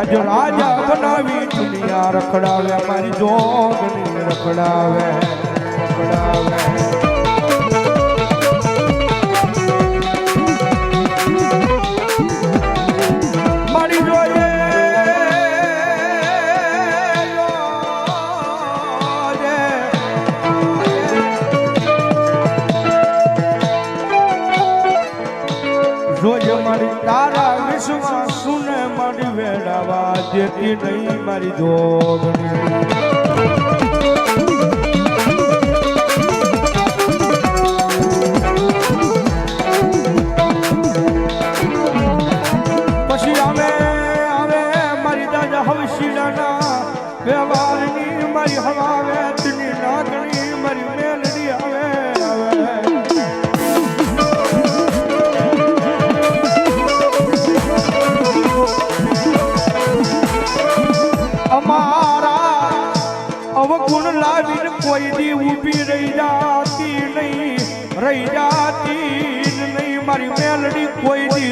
આજ રાજા બનાવી દુનિયા રખડાવે મારી જોગણી રખડાવે રખડાવે. મારી તારા વિશ્વાસ સુને મારી વેડાવા જેથી નહીં મારી જોગણી.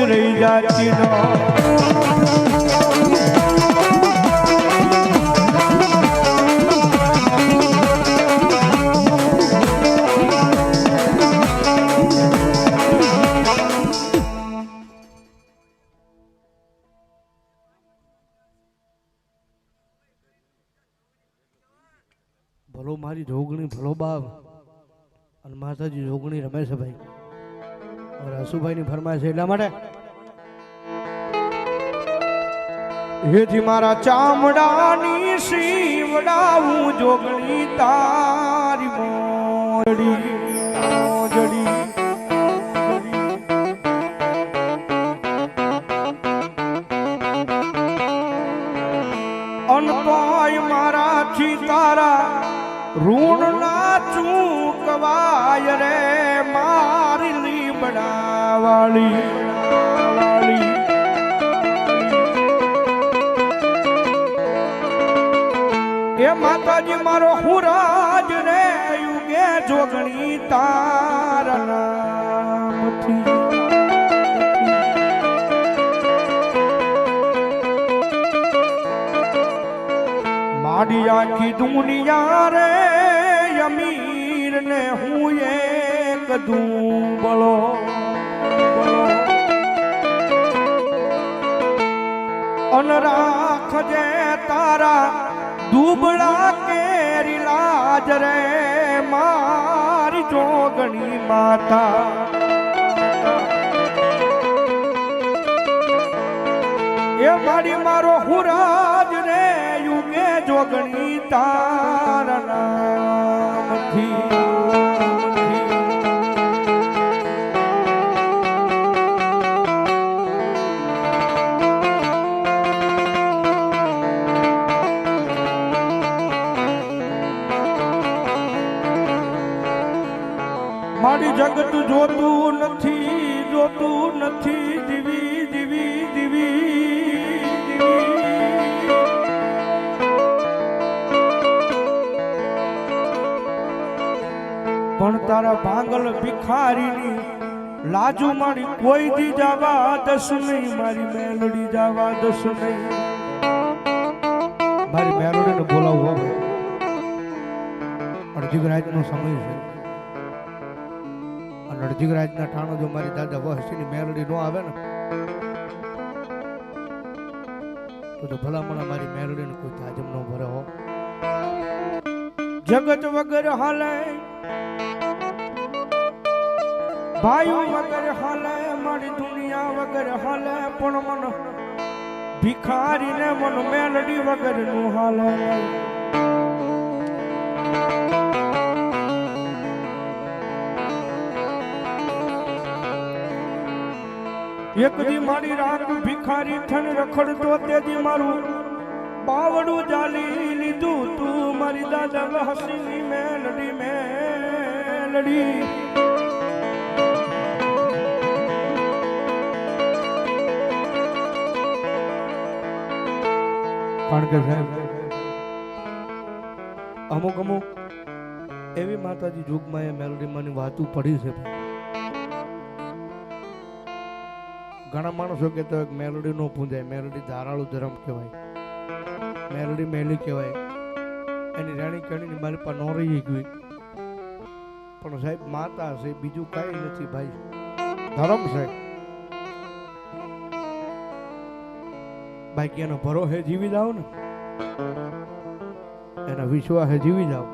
રહી જાતી નો ભલો મારી જોગણી, ભલો બાપ. અને માતાજી જોગણી રમેશભાઈ હસુભાઈની ફરમાય છે એટલા માટે હેજી મારા ચામડાની શિવડાવું જોગણી તારી મોડી મોજડી અનપાય મારાથી તારા ઋણ ના ચૂકવાય રે મારી લીબડા વાળી એ માતાજી, મારો હુરાજ રે યુગે જોગણી તારા. નામથી મારી આખી દુનિયા રે અમીર ને હું એક દુબળો. બળો અન રાખજે તારા દુબળા કેરી લાજ રે, મારી જોગણી માતા. એ મારી મારો હુરાજ રે, યુગે જોગણી તારા નામથી. તારા ભિખારીની લાજુ મારી કોઈ દી જવા દસ નહીં, મારી મેલડી જવા દસ નહીં. મારી મેલડીને બોલાવવું અડધી રાતનો સમય છે. અને અડધી રાતના ઠાણો જો મારી દાદા વહસીની મેલડી ન આવે ને, તો ભલામણ મારી મેરડીને કોઈ તાજમ ન ભરે હો. જગત વગર હાલે ભાઈ વગર હાલે, મારી દુનિયા વગર હાલે, પણ મન ભિખારીને મન મેલડી વગરનું હાલે. એક દી મારી રાગ ભિખારી થન રખડતો તે દી મારું બાવડું જાલી લીધું, તું મારી દાદા હસીની મેલડી મેલડી. કારણ કે સાહેબ, અમુક અમુક એવી માતાજી યુગમાં એ મેલોડીમાંની વાતું પડી છે. ઘણા માણસો કહેતા હોય મેલોડી નો પૂંજાય, મેલોડી ધારાળુ ધર્મ કહેવાય, મેલોડી મેલી કહેવાય. એની રેણી કેણી મારી પાસે ન રહી ગઈ પણ સાહેબ, માતા છે, બીજું કાંઈ નથી ભાઈ. ધર્મ છે બાકી એનો ભરોસે જીવી જાઓ ને. એના વિશ્વાસે જીવી જાઓ.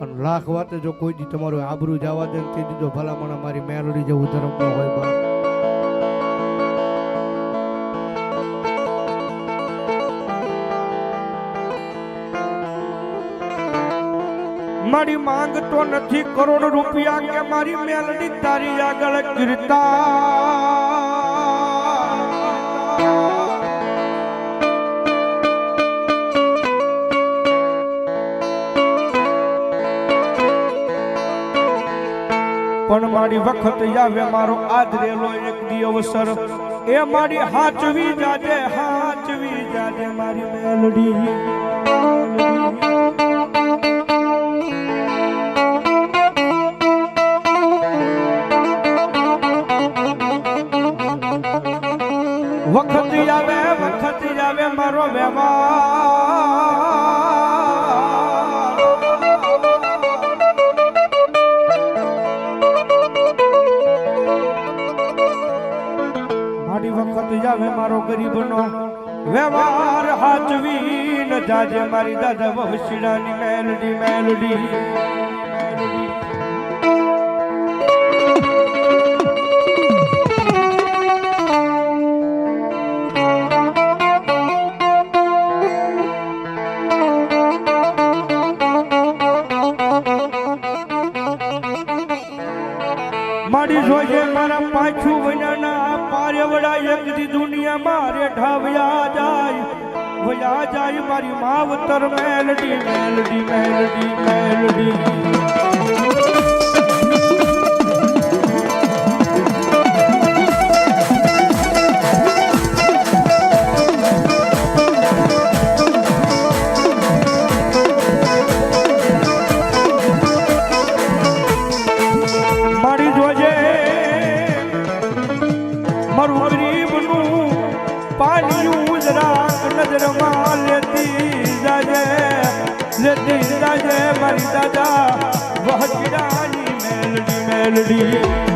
અને લાખ વાતે જો કોઈ દી તમારું આબરૂ જવા દે તે દીધો ભલામણ મારી મેલડી જેવું ધર્મ હોય બા. મારી માંગ તો નથી કરોડ રૂપિયા કે મારી મેલડી તારી આગળ કીર્તા પણ મારી વખત આવે મારો આદરેલો એક દી અવસર એ મારી હાચવી જાજે હાચવી જાજે મારી મેલડી. મારો ગરીબનો વ્યવહાર હાચવી ન જાજે મારી દાદા વહશીડાની મેલડી મેલડી. મારી જોજે મારા પાછું વૈયાના પાર્યવડા એક દી દુનિયા મારે ઢાવ્યા જાય. વયા જાય મારી માવતર મેલડી મેલડી મેલડી મેલડી. દાદા વહચડાની મેલડી મેલડી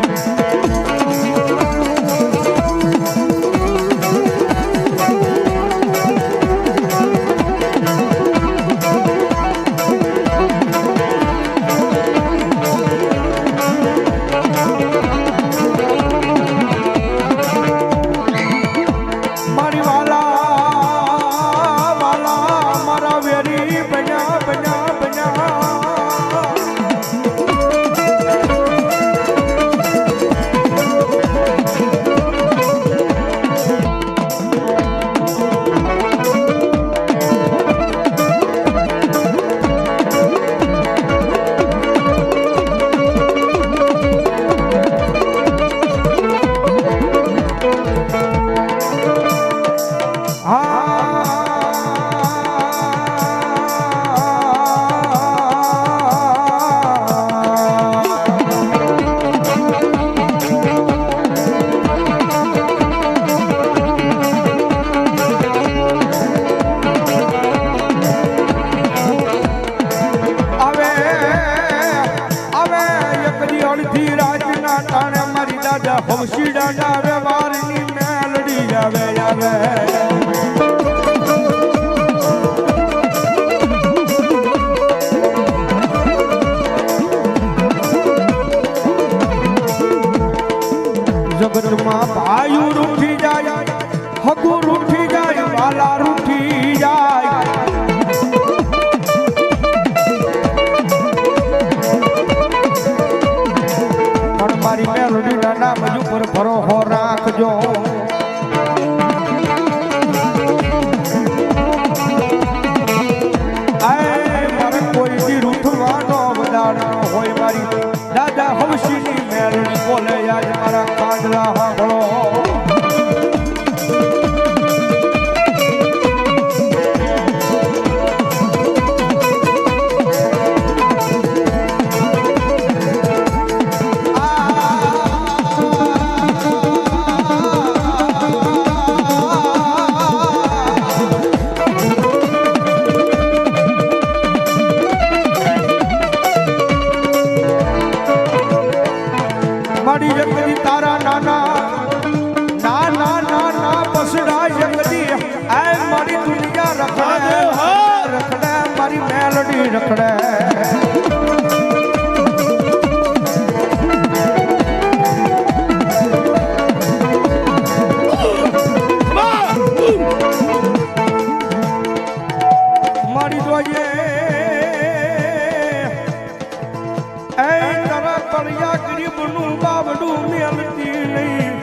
તળિયા ગરીબનું બાવડું મેલતી નહીં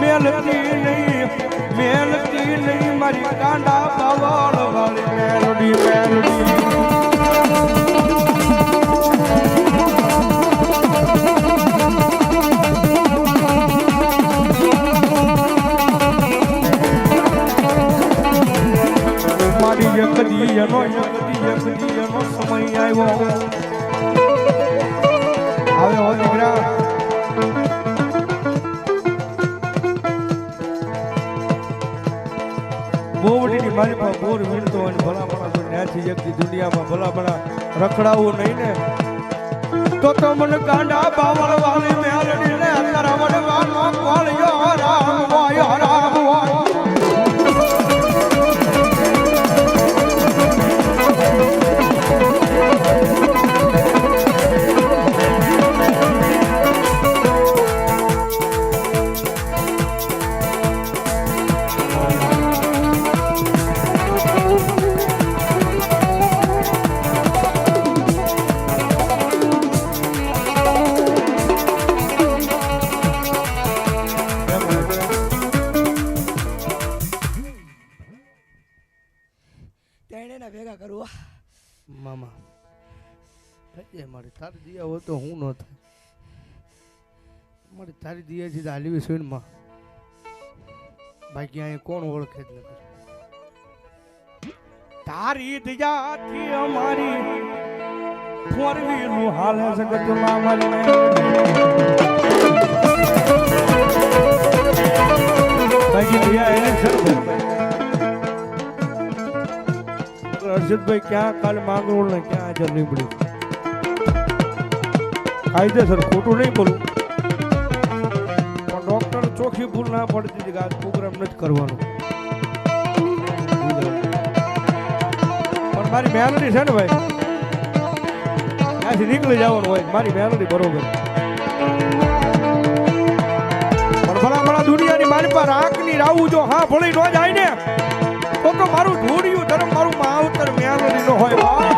મેલતી નહીં મેલતી નહીં. મારી કાંડા બાવળ વાળી મેલડી મેલડી. એકદી એનો સમય આવ્યો. મારી બોર વીણતો અને ભલા ભલા જો ન્યાથી એકથી દુનિયામાં ભલા ભલા રખડાવું નહીં ને. તો તો મન કાંડા બાવળ વાળી મેલડી ને તારા વડવાનો કોળિયો રામ હોય મારી તારી દિયા છે માં. બાકી અહીંયા કોણ ઓળખે જ નથી. તારી દયાથી અમારી ફોર વ્હીલું હાલે જગતમાં મારી બાકી દયા એને ને. હર્ષદભાઈ ક્યાં કાલ માંગરોળ ને ક્યાં હાજર નીકળ્યું કાયદેસર ખોટું નહીં બોલું. ચોખ્ખી ભૂલ ના પડતી હતી કે આ પ્રોગ્રામ નથી કરવાનો. પણ મારી મેલડી છે ને ભાઈ, ત્યાંથી નીકળી જવાનું હોય મારી મેલડી બરોબર. પણ ભલા ભલા મારી પાસે આંખની રાવું જો હા ભળી ન જાય ને, તો મારું ધૂળિયું ધર્મ મારું માવતર મેલડી નો હોય.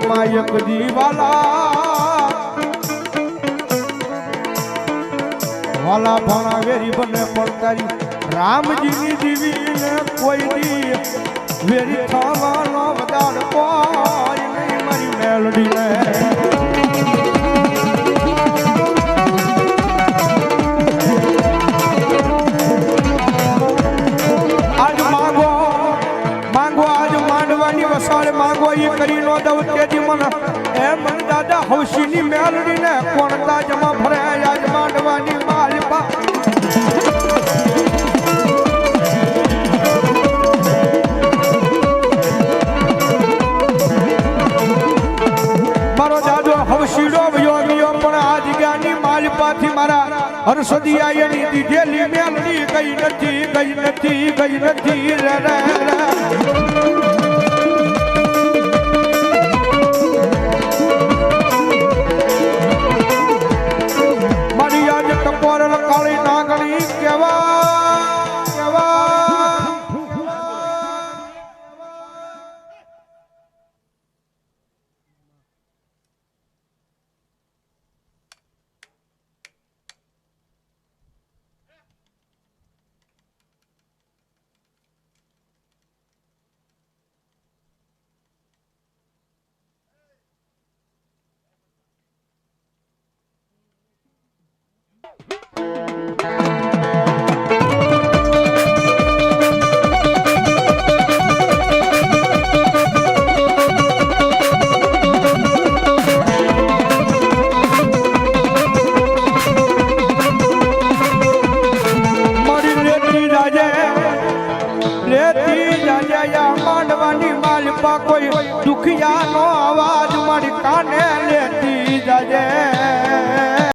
વાહ. માયક દીવાલા વાલા ભાણા વેરી બને પણ તારી રામજીની દીવીને કોઈ દી વેરી થવાનો વદાડ કોઈ નહીં મારી મેલડીને માની વસાડ માંગો એ કરી નો દઉં તેથી મને. એ મન દાદા, હવશીની મેલડીને કોણતા જમા ભરે આજ માંડવાની માલપા મારો દાદો હવશીડો યોગીઓ પણ આ જગ્યાની માલપાથી મારા. હર્ષદિયા એની દીધેલી મેલડી કઈ નથી, ગઈ નથી ગઈ નથી રે રે.